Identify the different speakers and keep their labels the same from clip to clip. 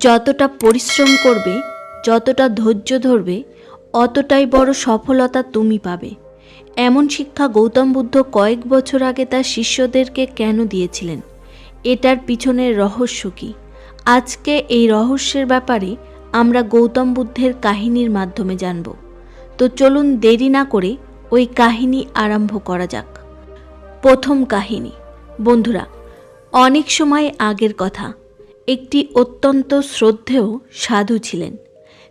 Speaker 1: যতটা পরিশ্রম করবে, যতটা ধৈর্য ধরবে, অতটাই বড় সফলতা তুমি পাবে। এমন শিক্ষা গৌতম বুদ্ধ কয়েক বছর আগে তার শিষ্যদেরকে কেন দিয়েছিলেন? এটার পিছনের রহস্য কী? আজকে এই রহস্যের ব্যাপারে আমরা গৌতম বুদ্ধের কাহিনীর মাধ্যমে জানব। তো চলুন দেরি না করে ওই কাহিনী আরম্ভ করা যাক। প্রথম কাহিনী। বন্ধুরা, অনেক সময় আগের কথা। একটি অত্যন্ত শ্রদ্ধেয় সাধু ছিলেন।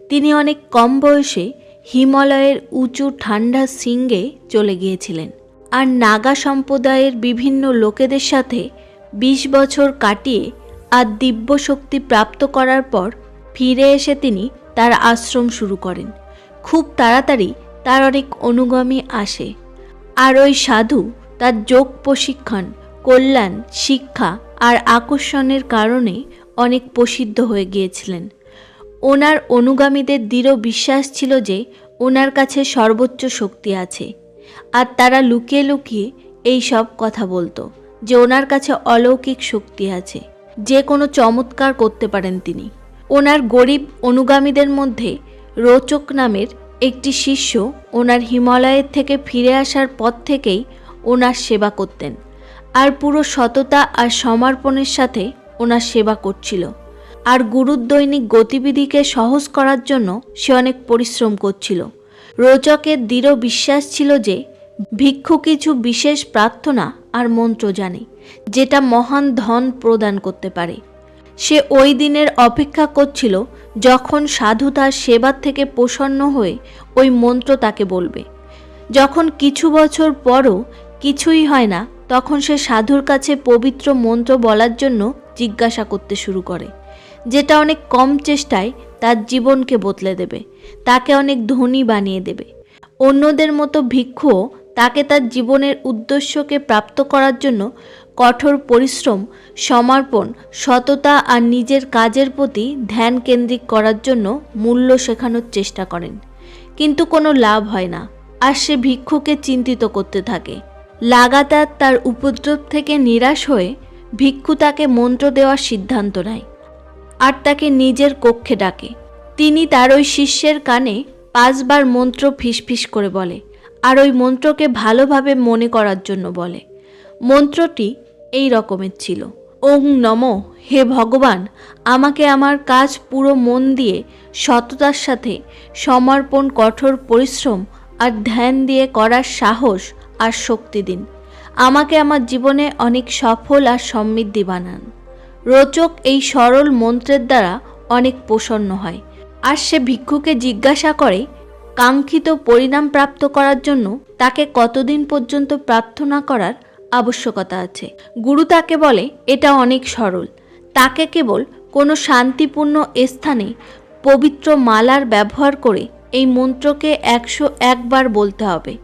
Speaker 1: তিনি অনেক কম বয়সে হিমালয়ের উঁচু ঠান্ডা সিঙ্গে চলে গিয়েছিলেন। আর নাগা সম্প্রদায়ের বিভিন্ন লোকেদের সাথে বিশ বছর কাটিয়ে আর দিব্য শক্তি প্রাপ্ত করার পর ফিরে এসে তিনি তার আশ্রম শুরু করেন। খুব তাড়াতাড়ি তার অনেক অনুগামী আসে। আর ওই সাধু তার যোগ প্রশিক্ষণ, কল্যাণ, শিক্ষা আর আকর্ষণের কারণে অনেক প্রসিদ্ধ হয়ে গিয়েছিলেন। ওনার অনুগামীদের দৃঢ় বিশ্বাস ছিল যে ওনার কাছে সর্বোচ্চ শক্তি আছে। আর তারা লুকিয়ে লুকিয়ে এই সব কথা বলতো, যে ওনার কাছে অলৌকিক শক্তি আছে। যে কোনো চমৎকার করতে পারেন তিনি। ওনার গরিব অনুগামীদের মধ্যে রোচক নামের একটি শিষ্য ওনার হিমালয়ের থেকে ফিরে আসার পর থেকেই ওনার সেবা করতেন। আর পুরো সততা আর সমর্পণের সাথে ওনার সেবা করছিল। আর গুরুর দৈনিক গতিবিধিকে সহজ করার জন্য সে অনেক পরিশ্রম করছিল। রোচকের দৃঢ় বিশ্বাস ছিল যে, ভিক্ষু কিছু বিশেষ প্রার্থনা আর মন্ত্র জানে, যেটা মহান ধন প্রদান করতে পারে। সে ওই দিনের অপেক্ষা করছিল যখন সাধু তার সেবার থেকে প্রসন্ন হয়ে ওই মন্ত্র তাকে বলবে। যখন কিছু বছর পরও কিছুই হয় না, তখন সে সাধুর কাছে পবিত্র মন্ত্র বলার জন্য জিজ্ঞাসা করতে শুরু করে। যেটা অনেক কম চেষ্টায় তার জীবনকে বদলে দেবে, তাকে অনেক ধনী বানিয়ে দেবে। অন্যদের মতো ভিক্ষুও তাকে তার জীবনের উদ্দেশ্যকে প্রাপ্ত করার জন্য কঠোর পরিশ্রম, সমর্পণ, সততা আর নিজের কাজের প্রতি ধ্যান কেন্দ্রিক করার জন্য মূল্য শেখানোর চেষ্টা করেন। কিন্তু কোনো লাভ হয় না, আর সে ভিক্ষুকে চিন্তিত করতে থাকে। লাগাতার তার উপদ্রব থেকে নিরাশ হয়ে ভিক্ষু তাকে মন্ত্র দেওয়ার সিদ্ধান্ত নেয়, আর তাকে নিজের কক্ষে ডাকে। তিনি তার ওই শিষ্যের কানে পাঁচবার মন্ত্র ফিসফিস করে বলে, আর ওই মন্ত্রকে ভালোভাবে মনে করার জন্য বলে। মন্ত্রটি এই রকমের ছিল। ওং নম, হে ভগবান, আমাকে আমার কাজ পুরো মন দিয়ে, সততার সাথে, সমর্পণ কঠোর পরিশ্রম আর ধ্যান দিয়ে করার সাহস আর শক্তি দিন। আমাকে আমার জীবনে অনেক সফল আর সমৃদ্ধি বানান। রোচক এই সরল মন্ত্রের দ্বারা অনেক প্রসন্ন হয়। আর সে ভিক্ষুকে জিজ্ঞাসা করে, কাঙ্ক্ষিত পরিণাম প্রাপ্ত করার জন্য তাকে কতদিন পর্যন্ত প্রার্থনা করার আবশ্যকতা আছে? গুরু তাকে বলে, এটা অনেক সরল। তাকে কেবল কোনো শান্তিপূর্ণ স্থানে পবিত্র মালার ব্যবহার করে এই মন্ত্রকে একশো একবার বলতে হবে।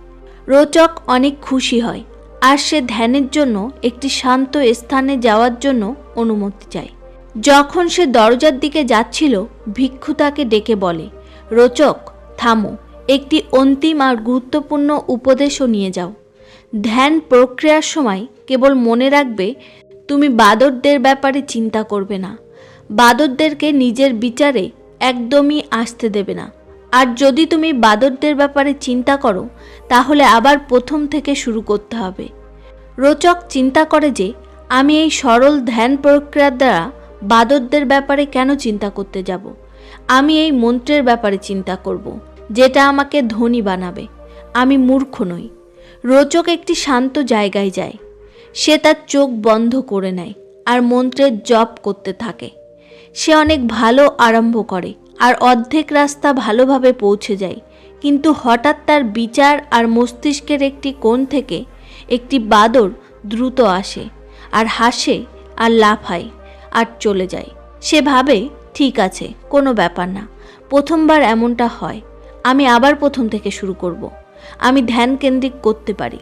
Speaker 1: রোচক অনেক খুশি হয়। আর সে ধ্যানের জন্য একটি শান্ত স্থানে যাওয়ার জন্য অনুমতি চায়। যখন সে দরজার দিকে যাচ্ছিল, ভিক্ষু তাকে ডেকে বলে, রোচক, থামো, একটি অন্তিম আর গুরুত্বপূর্ণ উপদেশও নিয়ে যাও। ধ্যান প্রক্রিয়ার সময় কেবল মনে রাখবে, তুমি বাদরদের ব্যাপারে চিন্তা করবে না। বাদরদেরকে নিজের বিচারে একদমই আসতে দেবে না। আর যদি তুমি বাদরদের ব্যাপারে চিন্তা করো, তাহলে আবার প্রথম থেকে শুরু করতে হবে। রোচক চিন্তা করে যে, আমি এই সরল ধ্যান প্রক্রিয়ার দ্বারা বাদরদের ব্যাপারে কেন চিন্তা করতে যাব? আমি এই মন্ত্রের ব্যাপারে চিন্তা করব, যেটা আমাকে ধনী বানাবে। আমি মূর্খ নই। রোচক একটি শান্ত জায়গায় যায়। সে তার চোখ বন্ধ করে নেয় আর মন্ত্রের জপ করতে থাকে। সে অনেক ভালো আরম্ভ করে। আর অর্ধেক রাস্তা ভালোভাবে পৌঁছে যায়। কিন্তু হঠাৎ তার বিচার আর মস্তিষ্কের একটি কোণ থেকে একটি বাদর দ্রুত আসে আর হাসে আর লাফায় আর চলে যায়। সে ভাবে, ঠিক আছে, কোনো ব্যাপার না। প্রথমবার এমনটা হয়। আমি আবার প্রথম থেকে শুরু করব। আমি ধ্যান কেন্দ্রিক করতে পারি।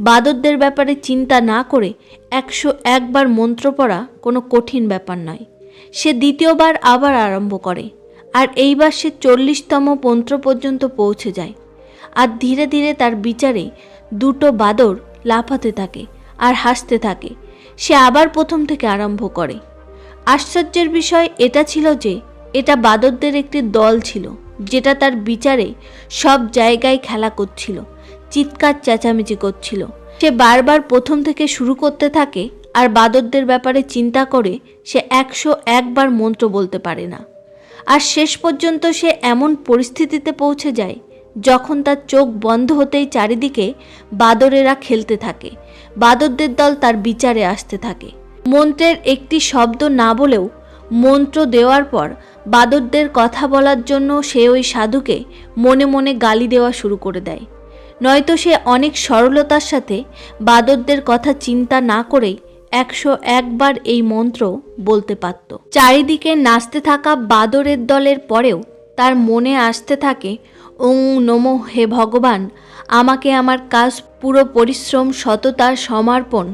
Speaker 1: বাদরদের ব্যাপারে চিন্তা না করে একশো একবার মন্ত্র পড়া কোনো কঠিন ব্যাপার নয়। সে দ্বিতীয়বার আবার আরম্ভ করে। আর এইবার সে চল্লিশতম পন্ত্র পর্যন্ত পৌঁছে যায়। আর ধীরে ধীরে তার বিচারে দুটো বাদর লাফাতে থাকে আর হাসতে থাকে। সে আবার প্রথম থেকে আরম্ভ করে। আশ্চর্যের বিষয় এটা ছিল যে, এটা বাদরদের একটি দল ছিল, যেটা তার বিচারে সব জায়গায় খেলা করছিল, চিৎকার চেঁচামেচি করছিল। সে বারবার প্রথম থেকে শুরু করতে থাকে আর বাদরদের ব্যাপারে চিন্তা করে সে একশো একবার মন্ত্র বলতে পারে না। আর শেষ পর্যন্ত সে এমন পরিস্থিতিতে পৌঁছে যায়, যখন তার চোখ বন্ধ হতেই চারিদিকে বাদরেরা খেলতে থাকে। বাদরদের দল তার বিচারে আসতে থাকে। মন্ত্রের একটি শব্দ না বলেও মন্ত্র দেওয়ার পর বাদরদের কথা বলার জন্য সে ওই সাধুকে মনে মনে গালি দেওয়া শুরু করে দেয়। নয়তো সে অনেক সরলতার সাথে বাদরদের কথা চিন্তা না করেই একশো একবার এই মন্ত্র বলতে পারত। চারিদিকে নাচতে থাকা বাদরের দলের পরেও তার মনে আসতে থাকে, ওং নমো হে ভগবান, আমাকে আমার কাজ পুরো পরিশ্রম, সততা, সমর্পণ,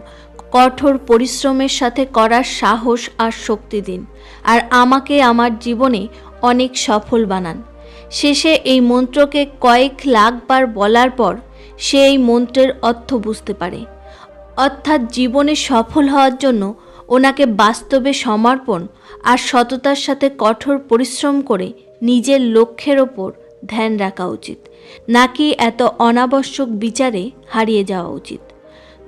Speaker 1: কঠোর পরিশ্রমের সাথে করার সাহস আর শক্তি দিন, আর আমাকে আমার জীবনে অনেক সফল বানান। শেষে এই মন্ত্রকে কয়েক লাখবার বলার পর সে এই মন্ত্রের অর্থ বুঝতে পারে। অর্থাৎ জীবনে সফল হওয়ার জন্য ওনাকে বাস্তবে সমর্পণ আর সততার সাথে কঠোর পরিশ্রম করে নিজের লক্ষ্যের ওপর ধ্যান রাখা উচিত। নাকি এত অনাবশ্যক বিচারে হারিয়ে যাওয়া উচিত?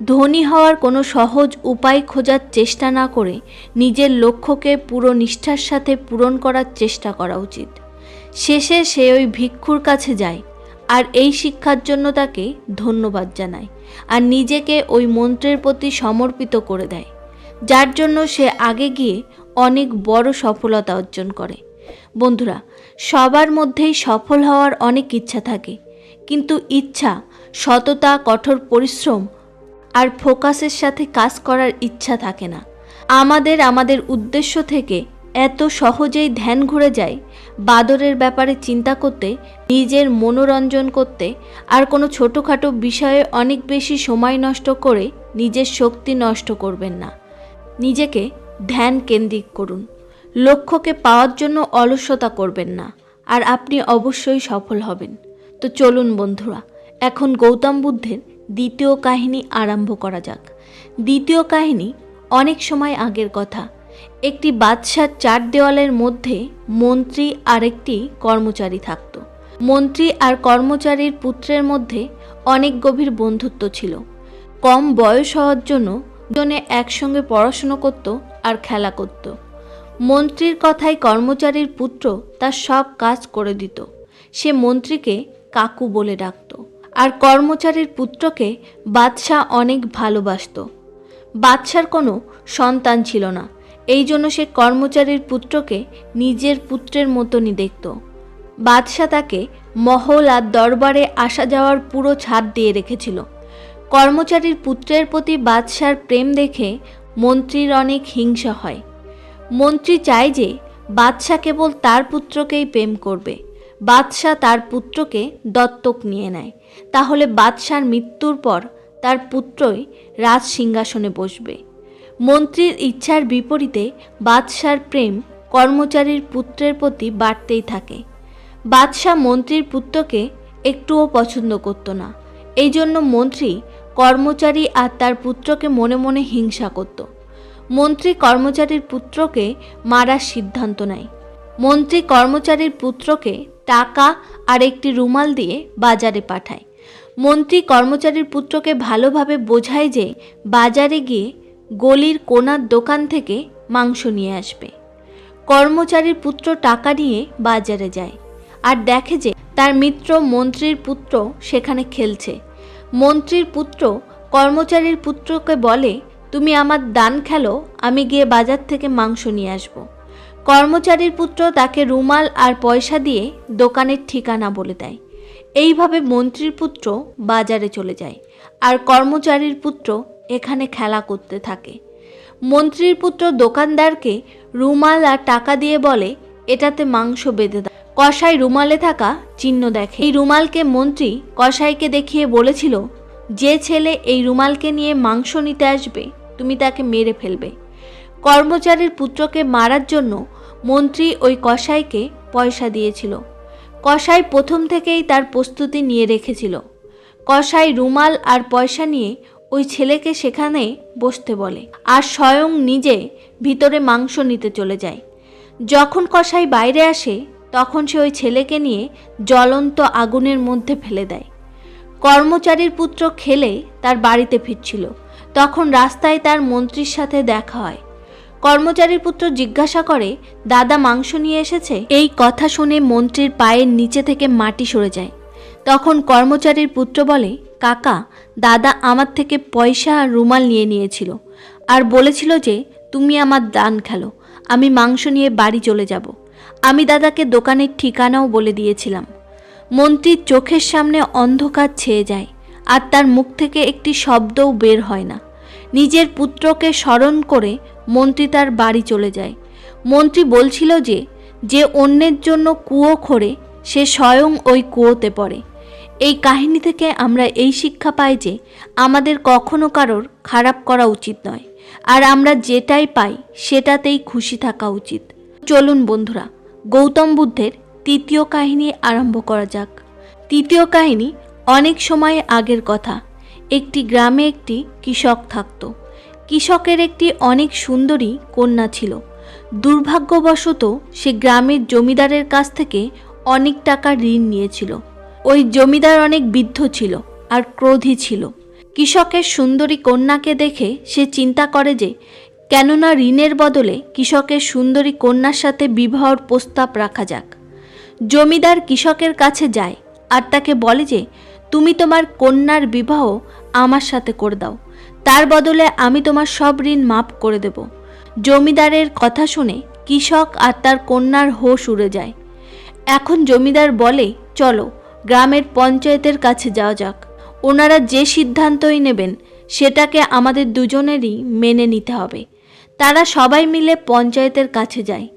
Speaker 1: ধনী হওয়ার কোনো সহজ উপায় খোঁজার চেষ্টা না করে নিজের লক্ষ্যকে পুরো নিষ্ঠার সাথে পূরণ করার চেষ্টা করা উচিত। শেষে সে ওই ভিক্ষুর কাছে যায় আর এই শিক্ষার জন্য তাকে ধন্যবাদ জানায় আর নিজেকে ওই মন্ত্রের প্রতি সমর্পিত করে দেয়, যার জন্য সে আগে গিয়ে অনেক বড় সফলতা অর্জন করে। বন্ধুরা, সবার মধ্যেই সফল হওয়ার অনেক ইচ্ছা থাকে, কিন্তু ইচ্ছা, সততা, কঠোর পরিশ্রম আর ফোকাসের সাথে কাজ করার ইচ্ছা থাকে না। আমাদের আমাদের উদ্দেশ্য থেকে এত সহজেই ধ্যান ঘুরে যায় বাদরের ব্যাপারে চিন্তা করতে, নিজের মনোরঞ্জন করতে আর কোনো ছোটোখাটো বিষয়ে অনেক বেশি সময় নষ্ট করে নিজের শক্তি নষ্ট করবেন না। নিজেকে ধ্যান কেন্দ্রিক করুন। লক্ষ্যকে পাওয়ার জন্য অলসতা করবেন না আর আপনি অবশ্যই সফল হবেন। তো চলুন বন্ধুরা, এখন গৌতম বুদ্ধের দ্বিতীয় কাহিনী আরম্ভ করা যাক। দ্বিতীয় কাহিনী অনেক সময় আগের কথা একটি বাদশার চার দেওয়ালের মধ্যে মন্ত্রী আর একটি কর্মচারী থাকত। মন্ত্রী আর কর্মচারীর পুত্রের মধ্যে অনেক গভীর বন্ধুত্ব ছিল। কম বয়স হওয়ার জন্য দুজনে একসঙ্গে পড়াশুনো করত আর খেলা করত। মন্ত্রীর কথায় কর্মচারীর পুত্র তার সব কাজ করে দিত। সে মন্ত্রীকে কাকু বলে ডাকত আর কর্মচারীর পুত্রকে বাদশাহ অনেক ভালোবাসত। বাদশার কোনো সন্তান ছিল না। এই জন্য সে কর্মচারীর পুত্রকে নিজের পুত্রের মতনই দেখত। বাদশাহ তাকে মহল আর দরবারে আসা যাওয়ার পুরো ছাদ দিয়ে রেখেছিল। কর্মচারীর পুত্রের প্রতি বাদশার প্রেম দেখে মন্ত্রীর অনেক হিংসা হয়। মন্ত্রী চায় যে বাদশাহ কেবল তার পুত্রকেই প্রেম করবে। বাদশাহ তার পুত্রকে দত্তক নিয়ে নেয়। তাহলে বাদশার মৃত্যুর পর তার পুত্রই রাজ সিংহাসনে বসবে। মন্ত্রীর ইচ্ছার বিপরীতে বাদশার প্রেম কর্মচারীর পুত্রের প্রতি বাড়তেই থাকে। বাদশাহ মন্ত্রীর পুত্রকে একটুও পছন্দ করত না। এই জন্য মন্ত্রী কর্মচারী আর তার পুত্রকে মনে মনে হিংসা করত। মন্ত্রী কর্মচারীর পুত্রকে মারার সিদ্ধান্ত নেয়। মন্ত্রী কর্মচারীর পুত্রকে টাকা আর একটি রুমাল দিয়ে বাজারে পাঠায়। মন্ত্রী কর্মচারীর পুত্রকে ভালোভাবে বোঝায় যে বাজারে গিয়ে গলির কোনার দোকান থেকে মাংস নিয়ে আসবে। কর্মচারীর পুত্র টাকা নিয়ে বাজারে যায় আর দেখে যে তার মিত্র মন্ত্রীর পুত্র সেখানে খেলছে। মন্ত্রীর পুত্র কর্মচারীর পুত্রকে বলে, তুমি আমার দান খেলো, আমি গিয়ে বাজার থেকে মাংস নিয়ে আসব। কর্মচারীর পুত্র তাকে রুমাল আর পয়সা দিয়ে দোকানের ঠিকানা বলে দেয়। এইভাবে মন্ত্রীর পুত্র বাজারে চলে যায় আর কর্মচারীর পুত্র এখানে খেলা করতে থাকে। মন্ত্রীর পুত্র দোকানদারকে রুমাল আর টাকা দিয়ে বলে, এটাতে মাংস বেঁধে দাও। কসাই রুমালে থাকা চিহ্ন দেখে। এই রুমালকে মন্ত্রী কসাইকে দেখিয়ে বলেছিল, যে ছেলে এই রুমালকে নিয়ে মাংস নিতে আসবে, তুমি তাকে মেরে ফেলবে। কর্মচারীর পুত্রকে মারার জন্য মন্ত্রী ওই কসাইকে পয়সা দিয়েছিল। কসাই প্রথম থেকেই তার প্রস্তুতি নিয়ে রেখেছিল। কসাই রুমাল আর পয়সা নিয়ে ওই ছেলেকে সেখানে বসতে বলে আর স্বয়ং নিজে ভিতরে মাংস নিতে চলে যায়। যখন কসাই বাইরে আসে, তখন সে ওই ছেলেকে নিয়ে জ্বলন্ত আগুনের মধ্যে ফেলে দেয়। কর্মচারীর পুত্র খেলে তার বাড়িতে ফিরছিল। তখন রাস্তায় তার মন্ত্রীর সাথে দেখা হয়। কর্মচারীর পুত্র জিজ্ঞাসা করে, দাদা, মাংস নিয়ে এসেছে? এই কথা শুনে মন্ত্রীর পায়ের নিচে থেকে মাটি সরে যায়। তখন কর্মচারীর পুত্র বলে, কাকা, দাদা আমার থেকে পয়সা আর রুমাল নিয়ে নিয়েছিল আর বলেছিল যে, তুমি আমার দান খেলো, আমি মাংস নিয়ে বাড়ি চলে যাব। আমি দাদাকে দোকানের ঠিকানাও বলে দিয়েছিলাম। মন্ত্রীর চোখের সামনে অন্ধকার ছেয়ে যায় আর তার মুখ থেকে একটি শব্দও বের হয় না। নিজের পুত্রকে স্মরণ করে মন্ত্রী তার বাড়ি চলে যায়। মন্ত্রী বলছিল যে যে অন্যের জন্য কুয়ো খোঁড়ে, সে স্বয়ং ওই কুয়োতে পড়ে। এই কাহিনী থেকে আমরা এই শিক্ষা পাই যে আমাদের কখনো কারোর খারাপ করা উচিত নয়। আর আমরা যেটাই পাই সেটাতেই খুশি থাকা উচিত। চলুন বন্ধুরা, গৌতম বুদ্ধের তৃতীয় কাহিনী আরম্ভ করা যাক। তৃতীয় কাহিনী অনেক সময় আগের কথা। একটি গ্রামে একটি কৃষক থাকত। কৃষকের একটি অনেক সুন্দরী কন্যা ছিল। দুর্ভাগ্যবশত সে গ্রামের জমিদারের কাছ থেকে অনেক টাকা ঋণ নিয়েছিল। ওই জমিদার অনেক বৃদ্ধ ছিল আর ক্রোধী ছিল। কৃষকের সুন্দরী কন্যাকে দেখে সে চিন্তা করে যে, কেননা ঋণের বদলে কৃষকের সুন্দরী কন্যার সাথে বিবাহর প্রস্তাব রাখা যাক। জমিদার কৃষকের কাছে যায় আর তাকে বলে যে, তুমি তোমার কন্যার বিবাহ আমার সাথে করে দাও। তার বদলে আমি তোমার সব ঋণ মাফ করে দেব জমিদারের কথা শুনে কৃষক আর তার কন্যার হোশ উড়ে যায়। এখন জমিদার বলে, চলো গ্রামের পঞ্চায়েতের কাছে যাওয়া যাক। ওনারা যে সিদ্ধান্তই নেবেন, সেটাকে আমাদের দুজনেরই মেনে নিতে হবে। তারা সবাই মিলে পঞ্চায়েতের কাছে যায়।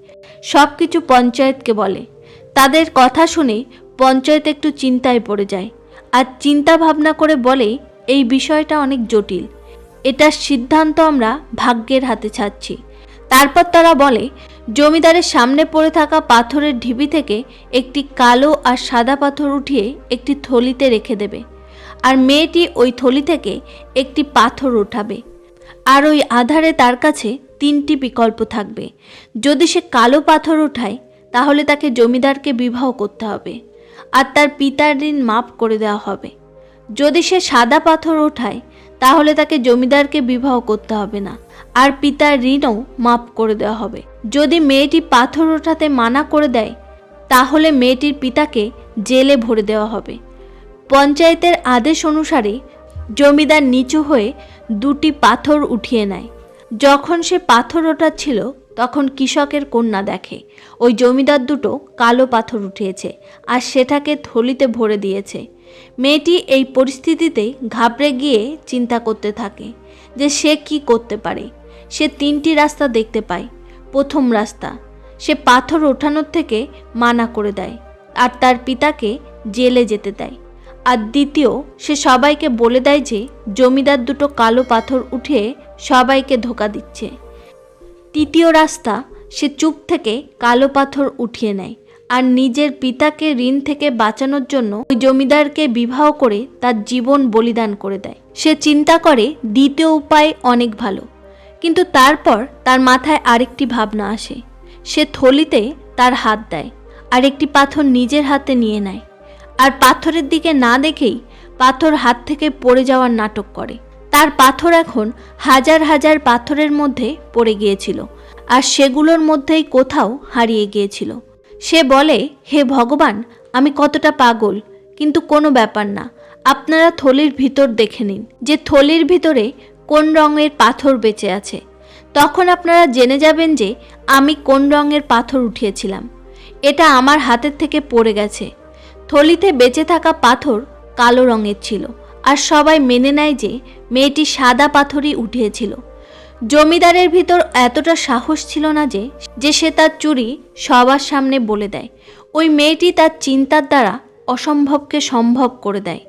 Speaker 1: সব কিছু পঞ্চায়েতকে বলে। তাদের কথা শুনে পঞ্চায়েত একটু চিন্তায় পড়ে যায় আর চিন্তা ভাবনা করে বলে, এই বিষয়টা অনেক জটিল। এটার সিদ্ধান্ত আমরা ভাগ্যের হাতে ছাড়ছি। তারপর তারা বলে জমিদারের সামনে পড়ে থাকা পাথরের ঢিবি থেকে একটি কালো আর সাদা পাথর উঠিয়ে একটি থলিতে রেখে দেবে। আর মেয়েটি ওই থলি থেকে একটি পাথর উঠাবে। আর ওই আধারে তার কাছে তিনটি বিকল্প থাকবে। যদি সে কালো পাথর ওঠায় তাহলে তাকে জমিদারকে বিবাহ করতে হবে। আর তার পিতার ঋণ মাফ করে দেওয়া হবে। যদি সে সাদা পাথর ওঠায় তাহলে তাকে জমিদারকে বিবাহ করতে হবে না। আর পিতার ঋণও মাফ করে দেওয়া হবে। যদি মেয়েটি পাথর ওঠাতে মানা করে দেয়, তাহলে মেয়েটির পিতাকে জেলে ভরে দেওয়া হবে। পঞ্চায়েতের আদেশ অনুসারে জমিদার নিচু হয়ে দুটি পাথর উঠিয়ে নেয়। যখন সে পাথর ওঠাচ্ছিল, তখন কৃষকের কন্যা দেখে, ওই জমিদার দুটো কালো পাথর উঠিয়েছে আর সেটাকে থলিতে ভরে দিয়েছে। মেয়েটি এই পরিস্থিতিতে ঘাবড়ে গিয়ে চিন্তা করতে থাকে যে সে কি করতে পারে। সে তিনটি রাস্তা দেখতে পায়। প্রথম রাস্তা। সে পাথর ওঠানোর থেকে মানা করে দেয় আর তার পিতাকে জেলে যেতে দেয়। আর দ্বিতীয়, সে সবাইকে বলে দেয় যে, জমিদার দুটো কালো পাথর উঠিয়ে সবাইকে ধোকা দিচ্ছে। তৃতীয় রাস্তা, সে চুপ থেকে কালো পাথর উঠিয়ে নেয় আর নিজের পিতাকে ঋণ থেকে বাঁচানোর জন্য ওই জমিদারকে বিবাহ করে তার জীবন বলিদান করে দেয়। সে চিন্তা করে দ্বিতীয় উপায় অনেক ভালো। কিন্তু তারপর তার মাথায় আরেকটি ভাবনা আসে। সে থলিতে তার হাত দেয় আর একটি পাথর নিজের হাতে নিয়ে নেয়। আর পাথরের দিকে না দেখেই পাথর হাত থেকে পড়ে যাওয়ার নাটক করে। তার পাথর এখন হাজার হাজার পাথরের মধ্যে পড়ে গিয়েছিল, আর সেগুলোর মধ্যেই কোথাও হারিয়ে গিয়েছিল। সে বলে, হে ভগবান, আমি কতটা পাগল, কিন্তু কোনো ব্যাপার না। আপনারা থলির ভিতর দেখে নিন। যে থলির ভিতরে কোন রঙের পাথর বেঁচে আছে? তখন আপনারা জেনে যাবেন যে আমি কোন রঙের পাথর উঠিয়েছিলাম। এটা আমার হাতের থেকে পড়ে গেছে। থলিতে বেঁচে থাকা পাথর কালো রঙের ছিল আর সবাই মেনে নেয় যে মেয়েটি সাদা পাথরই উঠিয়েছিল। জমিদারের ভিতর এতটা সাহস ছিল না যে যে সে তার চুরি সবার সামনে বলে দেয়। ওই মেয়েটি তার চিন্তার দ্বারা অসম্ভবকে সম্ভব করে দেয়।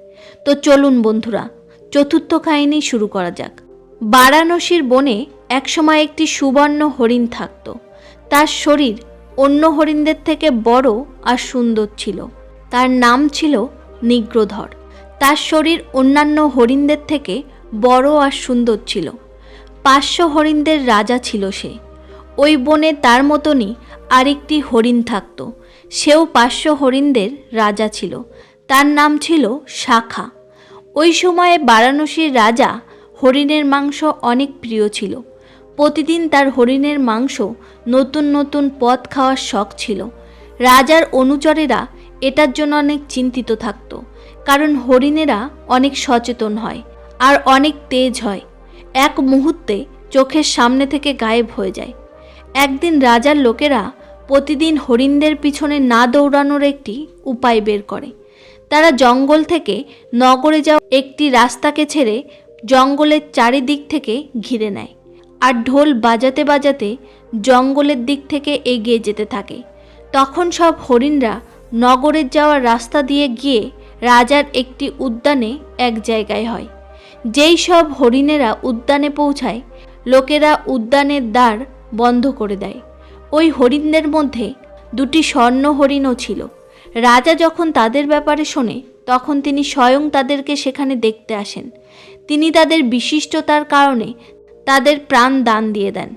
Speaker 1: তো চলুন বন্ধুরা, চতুর্থ কাহিনী শুরু করা যাক। বারাণসীর বনে একসময় একটি সুবর্ণ হরিণ থাকত। তার শরীর অন্য হরিণদের থেকে বড় আর সুন্দর ছিল। তার নাম ছিল নিগ্রধর। তার শরীর অন্যান্য হরিণদের থেকে বড় আর সুন্দর ছিল। পাঁচশো হরিণদের রাজা ছিল সে। ওই বনে তার মতনই আরেকটি হরিণ থাকত। সেও পাঁচশো হরিণদের রাজা ছিল। তার নাম ছিল শাখা। ওই সময়ে বারাণসীর রাজা হরিণের মাংস অনেক প্রিয় ছিল। প্রতিদিন তার হরিণের মাংস নতুন নতুন পদ খাওয়ার শখ ছিল। রাজার অনুচরেরা এটার জন্য অনেক চিন্তিত থাকত, কারণ হরিণেরা অনেক সচেতন হয় আর অনেক তেজ হয়। এক মুহূর্তে চোখের সামনে থেকে গায়েব হয়ে যায়। একদিন রাজার লোকেরা প্রতিদিন হরিণদের পিছনে না দৌড়ানোর একটি উপায় বের করে। তারা জঙ্গল থেকে নগরে যাওয়া একটি রাস্তাকে ছেড়ে জঙ্গলের চারিদিক থেকে ঘিরে নেয় আর ঢোল বাজাতে বাজাতে জঙ্গলের দিক থেকে এগিয়ে যেতে থাকে। তখন সব হরিণরা নগরের যাওয়ার রাস্তা দিয়ে গিয়ে রাজার একটি উদ্যানে এক জায়গায় হয়। যেই সব হরিণেরা উদ্যানে পৌঁছায়, লোকেরা উদ্যানের দ্বার বন্ধ করে দেয়। ওই হরিণদের মধ্যে দুটি স্বর্ণ হরিণও ছিল। রাজা যখন তাদের ব্যাপারে শোনে, তখন তিনি স্বয়ং তাদেরকে সেখানে দেখতে আসেন। তিনি তাদের বিশিষ্টতার কারণে তাদের প্রাণ দান দিয়ে দেন।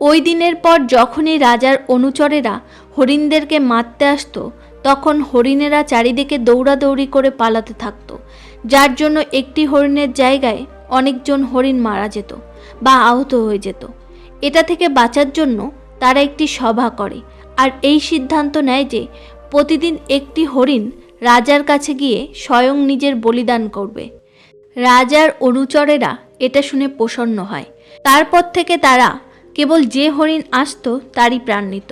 Speaker 1: ওই দিনের পর যখনই রাজার অনুচরেরা হরিণদেরকে মারতে আসতো, তখন হরিণেরা চারিদিকে দৌড়াদৌড়ি করে পালাতে থাকত, যার জন্য একটি হরিণের জায়গায় অনেকজন হরিণ মারা যেত বা আহত হয়ে যেত। এটা থেকে বাঁচার জন্য তারা একটি সভা করে আর এই সিদ্ধান্ত নেয় যে প্রতিদিন একটি হরিণ রাজার কাছে গিয়ে স্বয়ং নিজের বলিদান করবে। রাজার অনুচরেরা এটা শুনে প্রসন্ন হয়। তারপর থেকে তারা কেবল যে হরিণ আসত তারই প্রাণ নিত।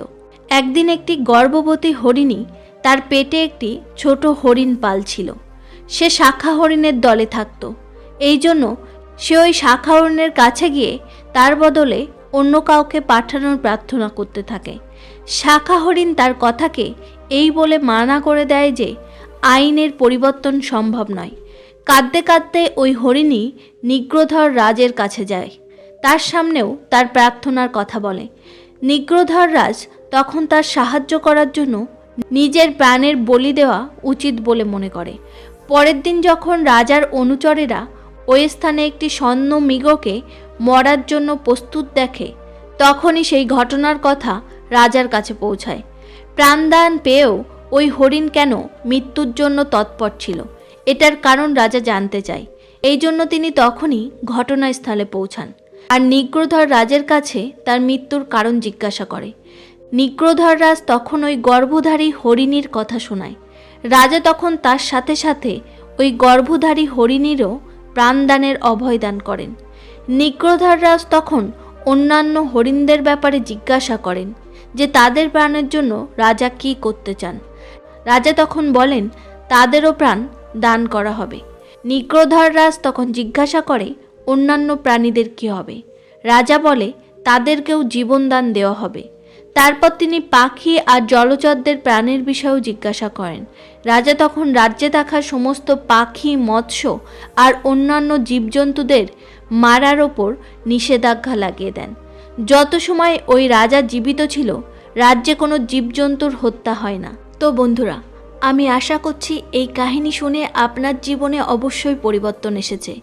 Speaker 1: একদিন একটি গর্ভবতী হরিণী তার পেটে একটি ছোট হরিণ পাল ছিল সে শাখা হরিণের দলে থাকতো। এই জন্য সে ওই শাখা হরিণের কাছে গিয়ে তার বদলে অন্য কাউকে পাঠানোর প্রার্থনা করতে থাকে। শাখা হরিণ তার কথাকে এই বলে মানা করে দেয় যে, আইনের পরিবর্তন সম্ভব নয়। কাঁদতে কাঁদতে ওই হরিণী নিগ্রধর রাজের কাছে যায়। তার সামনেও তার প্রার্থনার কথা বলে। নিগ্রধর রাজ তখন তার সাহায্য করার জন্য নিজের প্রাণের বলি দেওয়া উচিত বলে মনে করে। পরের দিন যখন রাজার অনুচরেরা ওই স্থানে একটি স্বর্ণ মৃগকে মরার জন্য প্রস্তুত দেখে, তখনই সেই ঘটনার কথা রাজার কাছে পৌঁছায়। প্রাণদান পেয়েও ওই হরিণ কেন মৃত্যুর জন্য তৎপর ছিল? এটার কারণ রাজা জানতে চায়। এই জন্য তিনি তখনই ঘটনাস্থলে পৌঁছান। আর নিগ্রধর রাজের কাছে তার মৃত্যুর কারণ জিজ্ঞাসা করে। নিগ্রধর রাজ তখন ওই গর্ভধারী হরিণীর কথা শোনায়। রাজা তখন তার সাথে সাথে ওই গর্ভধারী হরিণীরও প্রাণদানের অভয় দান করেন। নিগ্রধর রাজ তখন অন্যান্য হরিণদের ব্যাপারে জিজ্ঞাসা করেন যে তাদের প্রাণের জন্য রাজা কি করতে চান। রাজা তখন বলেন, তাদেরও প্রাণ দান করা হবে। নিগ্রধর রাজ তখন জিজ্ঞাসা করে, অন্যান্য প্রাণীদের কি হবে? রাজা বলে, তাদেরকেও জীবনদান দেওয়া হবে। তারপর তিনি পাখি আর জলচরদের প্রাণের বিষয়েও জিজ্ঞাসা করেন। রাজা তখন রাজ্যে থাকা সমস্ত পাখি, মৎস্য আর অন্যান্য জীবজন্তুদের মারার ওপর নিষেধাজ্ঞা লাগিয়ে দেন। যত সময় ওই রাজা জীবিত ছিল, রাজ্যে কোনো জীবজন্তুর হত্যা হয় না। তো বন্ধুরা আমি আশা করছি এই কাহিনী শুনে আপনার জীবনে অবশ্যই পরিবর্তন এসেছে।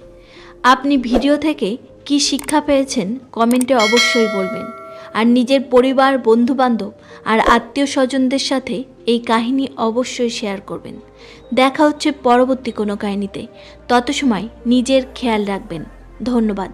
Speaker 1: আপনি ভিডিও থেকে কি শিক্ষা পেয়েছেন কমেন্টে অবশ্যই বলবেন। আর নিজের পরিবার, বন্ধুবান্ধব আর আত্মীয় স্বজনদের সাথে এই কাহিনী অবশ্যই শেয়ার করবেন। দেখা হচ্ছে পরবর্তী কোনো কাহিনীতে। তত সময় নিজের খেয়াল রাখবেন। ধন্যবাদ।